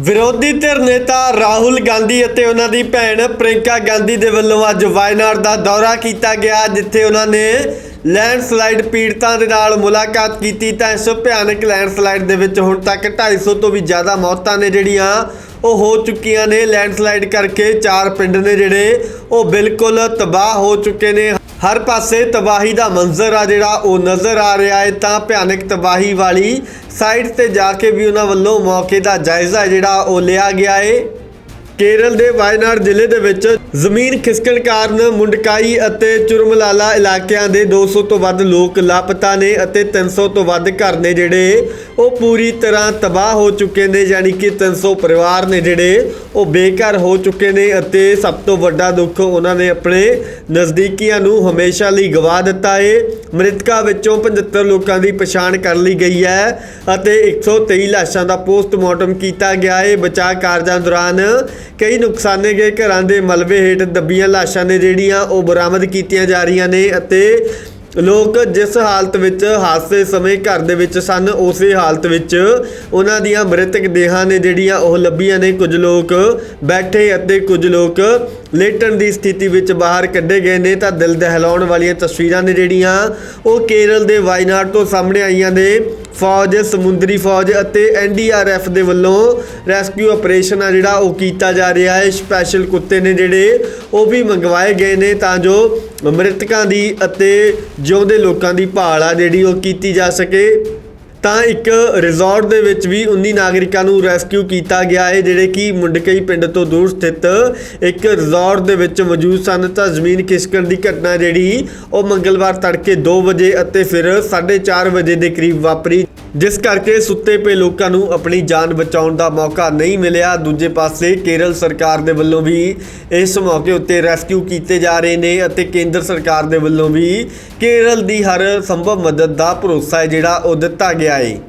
ਵਿਰੋਧੀ ਧਿਰ ਨੇਤਾ ਰਾਹੁਲ ਗਾਂਧੀ ਅਤੇ ਉਹਨਾਂ ਦੀ ਭੈਣ ਪ੍ਰਿੰਕਾ ਗਾਂਧੀ ਦੇ ਵੱਲੋਂ ਅੱਜ ਵਾਇਨਾਡ ਦਾ ਦੌਰਾ ਕੀਤਾ ਗਿਆ, ਜਿੱਥੇ ਉਹਨਾਂ ਨੇ ਲੈਂਡਸਲਾਈਡ ਪੀੜਤਾਂ ਦੇ ਨਾਲ ਮੁਲਾਕਾਤ ਕੀਤੀ। ਤਾਂ ਇਸ ਭਿਆਨਕ ਲੈਂਡਸਲਾਈਡ ਦੇ ਵਿੱਚ ਹੁਣ ਤੱਕ 250 ਤੋਂ ਵੀ ਜ਼ਿਆਦਾ ਮੌਤਾਂ ਨੇ ਜਿਹੜੀਆਂ ਉਹ ਹੋ ਚੁੱਕੀਆਂ ਨੇ। ਲੈਂਡਸਲਾਈਡ ਕਰਕੇ ਚਾਰ ਪਿੰਡ ਨੇ ਜਿਹੜੇ ਉਹ ਬਿਲਕੁਲ ਤਬਾਹ ਹੋ ਚੁੱਕੇ ਨੇ। ਹਰ ਪਾਸੇ ਤਬਾਹੀ ਦਾ ਮੰਜ਼ਰ ਆ ਜਿਹੜਾ, ਉਹ ਨਜ਼ਰ ਆ ਰਿਹਾ ਹੈ। ਤਾਂ ਭਿਆਨਕ ਤਬਾਹੀ ਵਾਲੀ ਸਾਈਡ ਤੇ ਜਾ ਕੇ ਵੀ ਉਹਨਾਂ ਵੱਲੋਂ ਮੌਕੇ ਦਾ ਜਾਇਜ਼ਾ ਜਿਹੜਾ, ਉਹ ਲਿਆ ਗਿਆ ਹੈ। ਕੇਰਲ ਦੇ ਵਾਇਨਾਡ ਜ਼ਿਲ੍ਹੇ ਦੇ ਵਿੱਚ ਜ਼ਮੀਨ ਖਿਸਕਣ ਕਾਰਨ ਮੁੰਡਕਾਈ ਅਤੇ ਚੁਰਮਲਾਲਾ ਇਲਾਕਿਆਂ ਦੇ 200 ਤੋਂ ਵੱਧ ਲੋਕ ਲਾਪਤਾ ਨੇ ਅਤੇ 300 ਤੋਂ ਵੱਧ ਘਰ ਨੇ ਜਿਹੜੇ ਉਹ ਪੂਰੀ ਤਰ੍ਹਾਂ ਤਬਾਹ ਹੋ ਚੁੱਕੇ ਨੇ, ਯਾਨੀ ਕਿ 300 ਪਰਿਵਾਰ ਨੇ ਜਿਹੜੇ ਉਹ ਬੇਘਰ ਹੋ ਚੁੱਕੇ ਨੇ ਅਤੇ ਸਭ ਤੋਂ ਵੱਡਾ ਦੁੱਖ ਉਹਨਾਂ ਨੇ ਆਪਣੇ ਨਜ਼ਦੀਕੀਆਂ ਨੂੰ ਹਮੇਸ਼ਾ ਲਈ ਗਵਾ ਦਿੱਤਾ ਹੈ ਮ੍ਰਿਤਕਾਂ ਵਿੱਚੋਂ 75 ਲੋਕਾਂ ਦੀ ਪਛਾਣ ਕਰ ਲਈ ਗਈ ਹੈ ਅਤੇ 123 ਲਾਸ਼ਾਂ ਦਾ ਪੋਸਟਮਾਰਟਮ ਕੀਤਾ ਗਿਆ ਏ। ਬਚਾਅ ਕਾਰਜਾਂ ਦੌਰਾਨ ਕਈ ਨੁਕਸਾਨੇ ਗਏ। ਘਰਾਂ ਦੇ ਮਲਬੇ ਹੇਠ ਦੱਬੀਆਂ ਲਾਸ਼ਾਂ ਨੇ ਜਿਹੜੀਆਂ ਉਹ ਬਰਾਮਦ ਕੀਤੀਆਂ ਜਾ ਰਹੀਆਂ ਨੇ ਅਤੇ ਲੋਕ ਜਿਸ ਹਾਲਤ ਵਿੱਚ ਹਾਦਸੇ ਸਮੇਂ ਘਰ ਦੇ ਵਿੱਚ ਸਨ, ਉਸੇ ਹਾਲਤ ਵਿੱਚ ਉਹਨਾਂ ਦੀਆਂ ਮ੍ਰਿਤਕ ਦੇਹਾਂ ਨੇ ਜਿਹੜੀਆਂ ਉਹ ਲੱਭੀਆਂ ਨੇ। ਕੁਝ ਲੋਕ ਬੈਠੇ ਅਤੇ ਕੁਝ ਲੋਕ ਲੇਟਣ ਦੀ ਸਥਿਤੀ ਵਿੱਚ ਬਾਹਰ ਕੱਢੇ ਗਏ ਨੇ। ਤਾਂ ਦਿਲ ਦਹਿਲਾਉਣ ਵਾਲੀਆਂ ਤਸਵੀਰਾਂ ਨੇ ਜਿਹੜੀਆਂ ਉਹ ਕੇਰਲ ਦੇ ਵਾਇਨਾਡ ਤੋਂ ਸਾਹਮਣੇ ਆਈਆਂ ਨੇ। ਫੌਜ, ਸਮੁੰਦਰੀ ਫੌਜ ਅਤੇ ਐਨਡੀਆਰਐਫ ਦੇ ਵੱਲੋਂ ਰੈਸਕਿਊ ਆਪਰੇਸ਼ਨ ਆ ਜਿਹੜਾ ਉਹ ਕੀਤਾ ਜਾ ਰਿਹਾ ਹੈ। ਸਪੈਸ਼ਲ ਕੁੱਤੇ ਨੇ ਜਿਹੜੇ ਉਹ ਵੀ ਮੰਗਵਾਏ ਗਏ ਨੇ ਤਾਂ ਜੋ ਮ੍ਰਿਤਕਾਂ ਦੀ ਅਤੇ ਜਿਉਂਦੇ ਲੋਕਾਂ ਦੀ ਭਾਲ ਆ ਜਿਹੜੀ ਉਹ ਕੀਤੀ ਜਾ ਸਕੇ। ਤਾਂ ਇੱਕ ਰਿਜ਼ੋਰਟ ਦੇ ਵਿੱਚ ਵੀ 19 ਨਾਗਰਿਕਾਂ ਨੂੰ ਰੈਸਕਿਊ ਕੀਤਾ ਗਿਆ ਹੈ, ਜਿਹੜੇ ਕਿ ਮੁੰਡਕਈ ਪਿੰਡ ਤੋਂ ਦੂਰ ਸਥਿਤ ਇੱਕ ਰਿਜ਼ੋਰਟ ਦੇ ਵਿੱਚ ਮੌਜੂਦ ਸਨ। ਤਾਂ ਜ਼ਮੀਨ ਖਿਸਕਣ ਦੀ ਘਟਨਾ ਜਿਹੜੀ ਉਹ ਮੰਗਲਵਾਰ ਤੜਕੇ 2 ਵਜੇ ਅਤੇ ਫਿਰ 4:30 ਵਜੇ ਦੇ ਕਰੀਬ ਵਾਪਰੀ, ਜਿਸ ਕਰਕੇ ਸੁੱਤੇ ਪਏ ਲੋਕਾਂ ਨੂੰ ਆਪਣੀ ਜਾਨ ਬਚਾਉਣ ਦਾ ਮੌਕਾ ਨਹੀਂ ਮਿਲਿਆ। ਦੂਜੇ ਪਾਸੇ ਕੇਰਲ ਸਰਕਾਰ ਦੇ ਵੱਲੋਂ ਵੀ ਇਸ ਮੌਕੇ ਉੱਤੇ ਰੈਸਕਿਊ ਕੀਤੇ ਜਾ ਰਹੇ ਨੇ ਅਤੇ ਕੇਂਦਰ ਸਰਕਾਰ ਦੇ ਵੱਲੋਂ ਵੀ ਕੇਰਲ ਦੀ ਹਰ ਸੰਭਵ ਮਦਦ ਦਾ ਭਰੋਸਾ ਹੈ, ਜਿਹੜਾ ਉਹ ਦਿੱਤਾ ਗਿਆ ਹੈ